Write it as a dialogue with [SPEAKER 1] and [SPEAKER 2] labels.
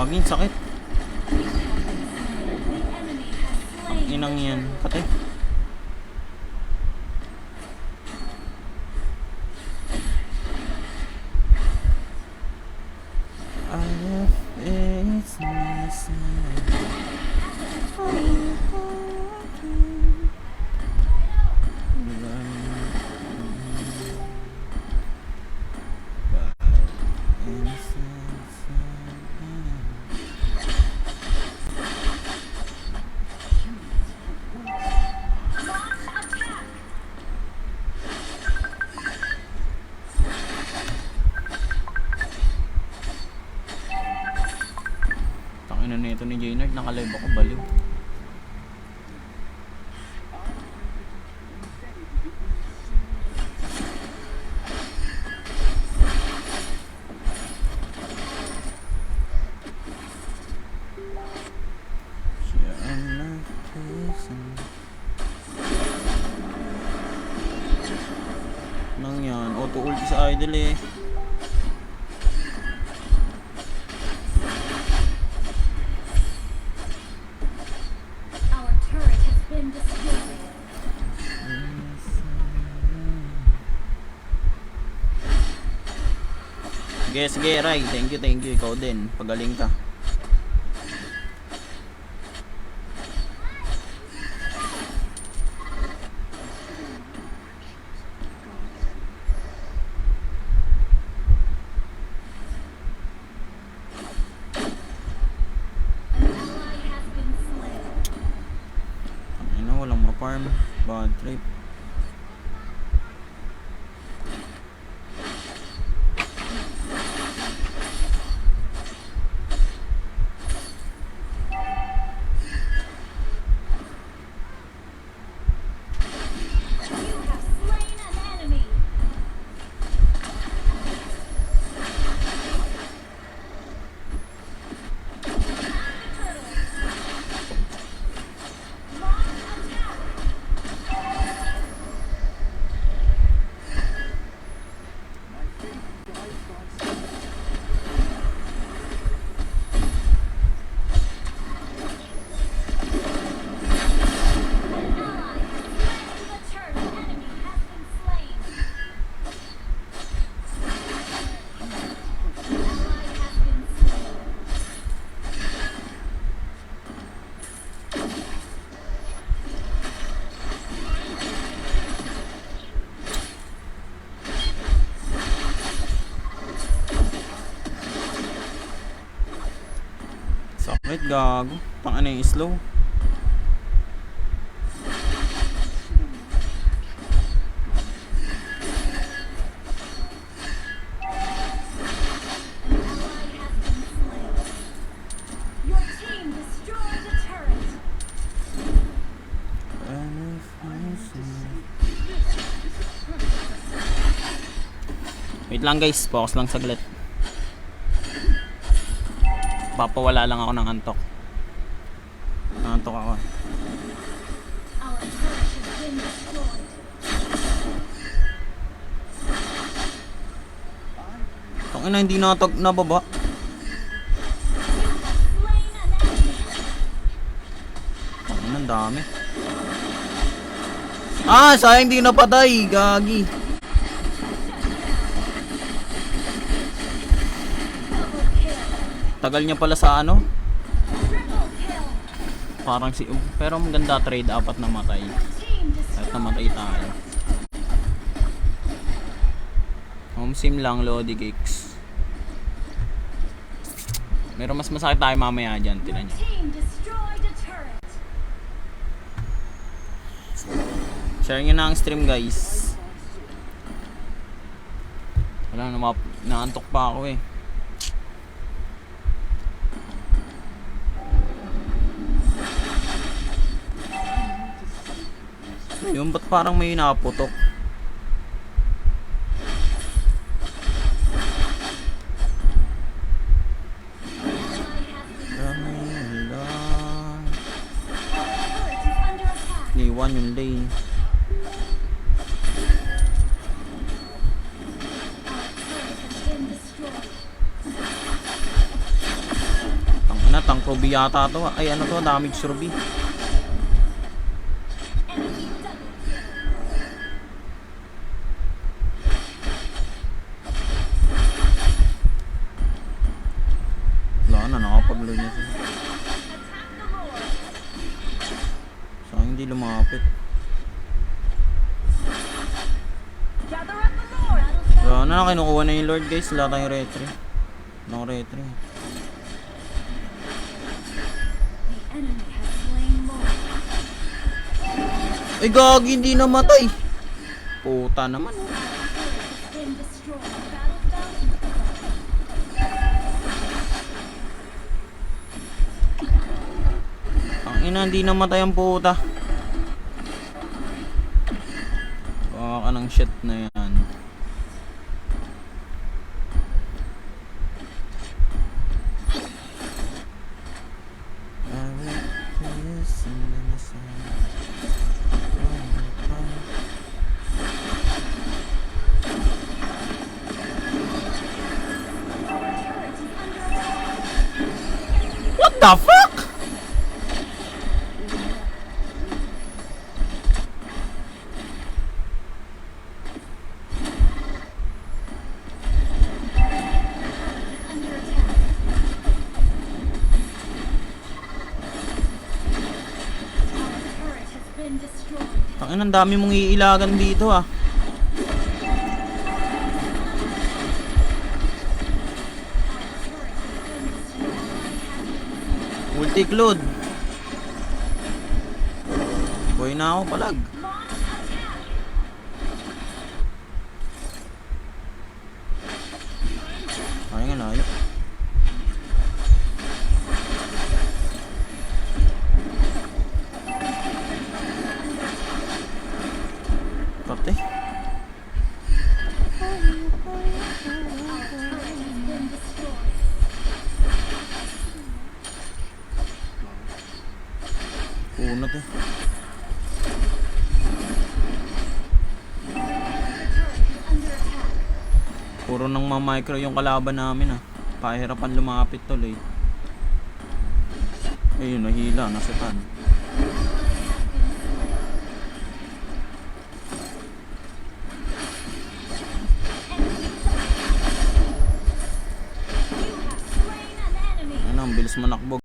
[SPEAKER 1] Gaging sakit. Ang inang yan. Kate. Tangina nito ni Jaynard, nakalive ako baliw. Nang yan, auto ulti sa idol eh. Sige, sige, Rai. Thank you, thank you. Ikaw din. Pagaling ka. Ano, walang ma-farm. Bad trip. Sakit, gago. Pang ano yung slow. Wait lang guys, focus lang saglit. Papawala lang ako ng antok. Nantok ako.
[SPEAKER 2] Destroyed.
[SPEAKER 1] Tangina hindi natag nababa. Tangina ang dami. Ah, sayang hindi napatay, gagi. Tagal niya pala sa ano? Parang si pero maganda trade apat na matay.
[SPEAKER 2] Team
[SPEAKER 1] Kahit namatay tayo. Home sim lang, Lodi Geeks. Meron mas masakit tayo mamaya dyan, tinan nyo.
[SPEAKER 2] team destroyed a turret.
[SPEAKER 1] Share nyo na ang stream guys. Wala na, naantok pa ako eh. Ayun, ba't parang may naputok? Niwan yung lane.
[SPEAKER 2] Been destroyed.
[SPEAKER 1] Putang Ruby yata to. Ay ano to, damage Ruby. Wala na, nakapaglo niya sila.
[SPEAKER 2] Attack the Lord.
[SPEAKER 1] Sayang hindi lumapit.
[SPEAKER 2] Lord.
[SPEAKER 1] Wala na, kinukuha na yung Lord guys. Wala tayong retry. No retry. Ay gagi, hindi namatay. Puta naman. oh. Ina, hindi namatay ang puta. Baka ka ng shit na yan. What the fuck?
[SPEAKER 2] Destroyed.
[SPEAKER 1] Ang dami mong iilagan dito ah. Multi-cloud. Boy na ako palag.
[SPEAKER 2] Launch attack.
[SPEAKER 1] Ay nga layo. Pati. Unat eh. Puro nang ma-micro yung kalaban namin ah. Pahirapan lumapit tuloy. Ayun, nahila, nasutan.
[SPEAKER 2] You have slain an enemy.
[SPEAKER 1] Ano, ang bilis manakbo